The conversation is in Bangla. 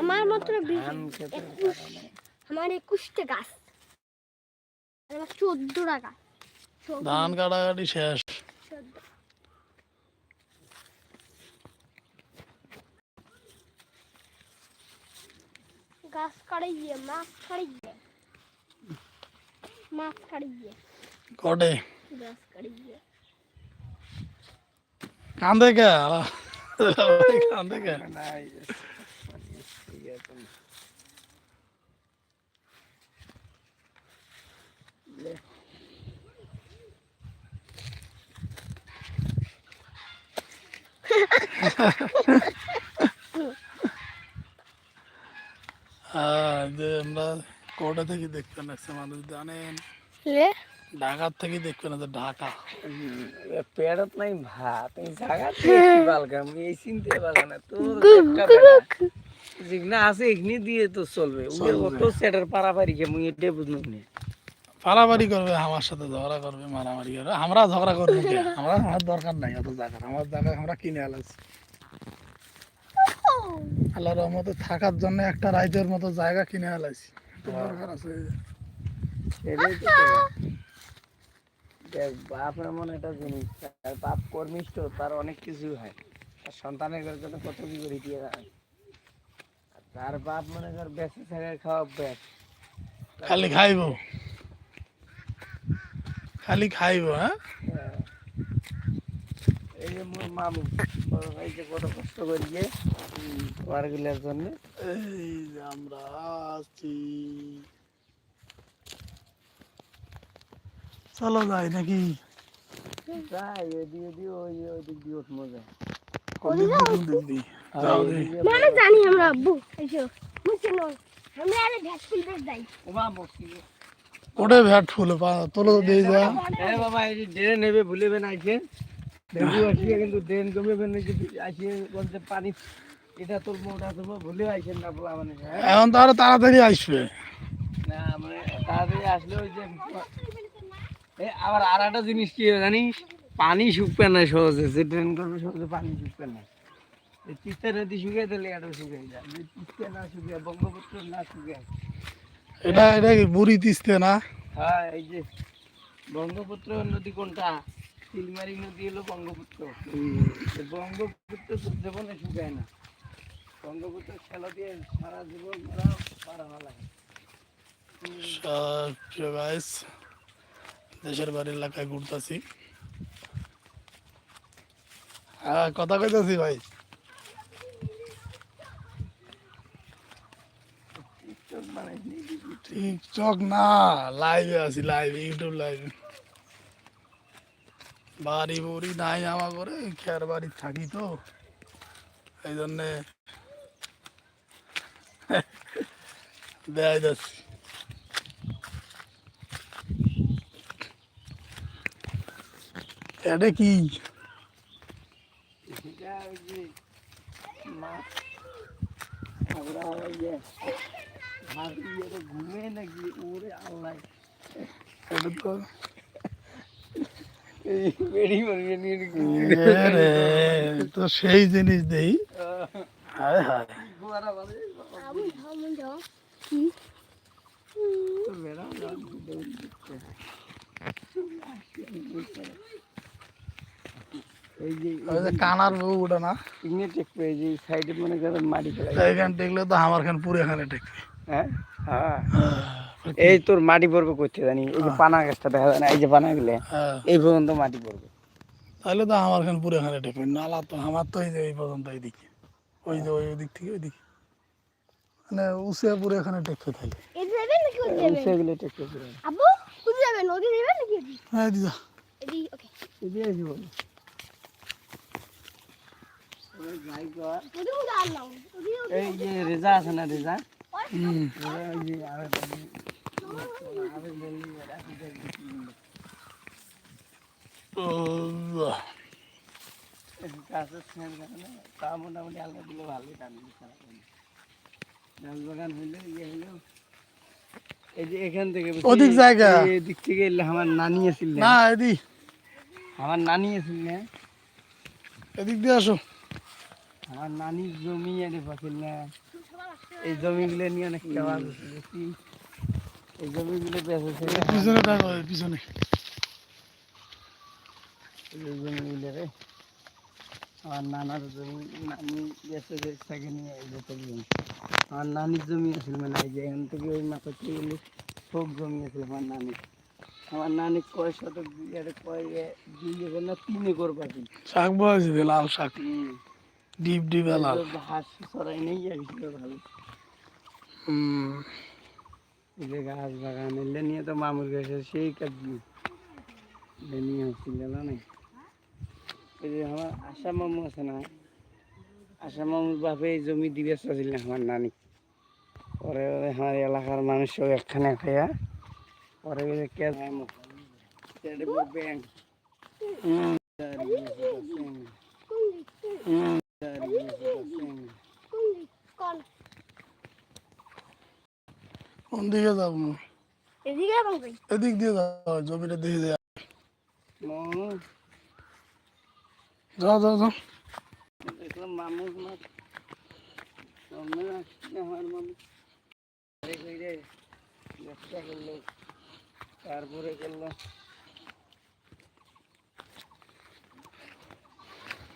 আমার মাত্র বিশ- ধান খেতে একুশ আমার একুশটা গাছ আর আমার চোদ্দ টাকা ধান কাটাকাটি শেষ গাছ কাড়িয়ে মাছ কাড়িয়ে মাছ কাড়িয়ে কটে গাছ কাড়িয়ে কান্দে কে? কান্দে কে? আমরা কোটা থেকে দেখতে লাগছে মানুষ জানেন। ঢাকার থেকে দেখবে না যে ঢাকা। পেড়ত নাই ভাত এই জায়গাতে বালগাম এই চিনতে পারবে না তোর যেখানে আছে এখানে দিয়ে তো চলবে। উগে কত সেটার পারাপারি কে মুই এটা বুঝলাম না। পারাবাড়ি করবে আমার সাথে ঝগড়া করবে মারামারি করবে। আমরা ঝগড়া করব আমরা আমার দরকার নাই অত জায়গা আমার জায়গা আমরা কিনে আলাইছি আল্লাহর রহমতে থাকার জন্য একটা রাইতের মতো জায়গা কিনে আলাইছি দরকার আছে। এটাই। দেখ বাপ এমন একটা জিনিস তার বাপ কর্মিষ্ঠ তার অনেক কিছু হয়। তার সন্তানের জন্য কত কি করে দিয়ে দেয়। তার বাপ মনে কর বেঁচে থাকে খাওয়া অভ্যাস। খালি খাইব। খালি খাইব হ্যাঁ? হ্যাঁ। এই যে মোর মামু ভাই যে কত কষ্ট করিয়ে তোমার জন্য। এই যে আমরা আছি। চলো যাই নাকি। যাই এদিক ওই দিক দিয়ে। মানে জানি আমরা আব্বু এসো। বুঝছ না? আমরা আরে ভ্যাট ফুলবে যাই। ওমা বসি কোটে ভ্যাট ফুল? পা তোলো তো দিয়ে যা। এ বাবা এই যে ড্রেন নেবে আসিয়ে কিন্তু ড্রেন কমেবেন না যদি আসিয়ে বলতে পানি এটা তোর মোটা তোর ভুলে আইছেন না বলা মানে হ্যাঁ? এখন তো আরও তাড়াতাড়ি আসবে। না মানে তাড়াতাড়ি আসলে ওই যে আবার আর একটা জিনিস কি জানিস? পানি শুকবে না সহজে যে ড্রেন করবে সহজে পানি শুকবে না। তিস্তা নদী শুকিয়ে দিলে এটা শুকিয়ে যায়। তিস্তা না শুকিয়ে বঙ্গপুত্র না শুকিয়ে। এটা এটা কি বুড়ি তিস্তে না? হ্যাঁ এই যে বঙ্গপুত্র নদী কোনটা? শিলমারি নদী হলো বঙ্গপুত্র। বঙ্গপুত্র তো জীবনে শুকায় না। বঙ্গপুত্র খেলা দিয়ে সারা জীবন ওরা পার হওয়া লাগে। প্রিয় গাইস দেশের বাড়ির এলাকায় ঘুরতেছি। হ্যাঁ কথা কইতেছি ভাই? চক না লাইভে আছি লাইভে ইউটিউব লাইভে বাড়ি বুড়ি নাই আমার করে খেয়ার বাড়ি থাকি তো? এই জন্যে দেয় যাচ্ছি। এটা কি? ঘুমে নাকি? ওরে আল্লাহ। এটা তো সেই জিনিস দেই। হায় হায়। বেড়া। এই যে কানার বউ ওটা না ইগনে টেকবে এই যে সাইডে মনে করেন মাটি ফেলাই এইখান টেকলে তো আমার খান পুরো এখানে টেকবে হ্যাঁ হ্যাঁ এই তোর মাটি পড়বে করতে জানি এই যে পানা গাছটা দেখা যায় না এই যে পানা গুলো হ্যাঁ এই পর্যন্ত মাটি পড়বে তাহলে তো আমার খান পুরো এখানে টেকবে নালা তো আমার তো এই যে এই পর্যন্ত এইদিকে ওই যে ওই দিক থেকে ওই দিকে মানে উসে পুরো এখানে টেকবে তাহলে এদি যাবেন নাকি যাবেন সেগুলো টেকবে পুরো আব্বু ওদি যাবেন ওদি যাবেন নাকি হ্যাঁ দিদা এদি ওকে এই যে এই যে রেজা আছে না রেজা? তা মোটামুটি আলগা দিলে ভালোই টান ডাল বাগান হইলে ইয়ে হইল এই যে এখান থেকে ওদিক জায়গা। এই দিক থেকে এলে আমার নানি আছিল না না এদি আমার নানি আছিল না এদিক দিয়ে আসো। আমার নানির জমি এনে পাচ্ছিল না এই জমিগুলো নিয়ে অনেক খাওয়া এই জমিগুলো বেঁচেছে। পিছনে টাকা পিছনে। এই জমিগুলো রে আমার নানার জমি নানি বেঁচেছে থাকে নিয়ে এই যত জমি আমার নানির জমি আছিল মানে এই যে এখান থেকে ওই মাথা থেকে গেলে সব জমি আছে আমার নানি আমার নানি কয় শতক বিঘারে কয় দুই একর না তিন একর পাখি শাক বয়েছে লাল শাক। ডিপ ডিপ লাল হাঁস চড়াই নেই ভালো। হুম এই যে গাছ বাগান এলে নিয়ে তো মামুর কাছে সেই কাজ নিয়ে হচ্ছিল না। এই যে আমার আশা মামু আছে না আশা মামুর বাপে এই জমি দিবে চাচ্ছিল আমার নানি। পরে ওরে আমার এলাকার মানুষ সব একখানে খাইয়া পরে যে কে ব্যাংক। কোন দিক যাব? এদিকে এবং এদিক দিয়ে যাও জমিটা দেখে যায় মামু যাও যাও যাও। দেখলাম মামু আমার মামু। তারপরে করল।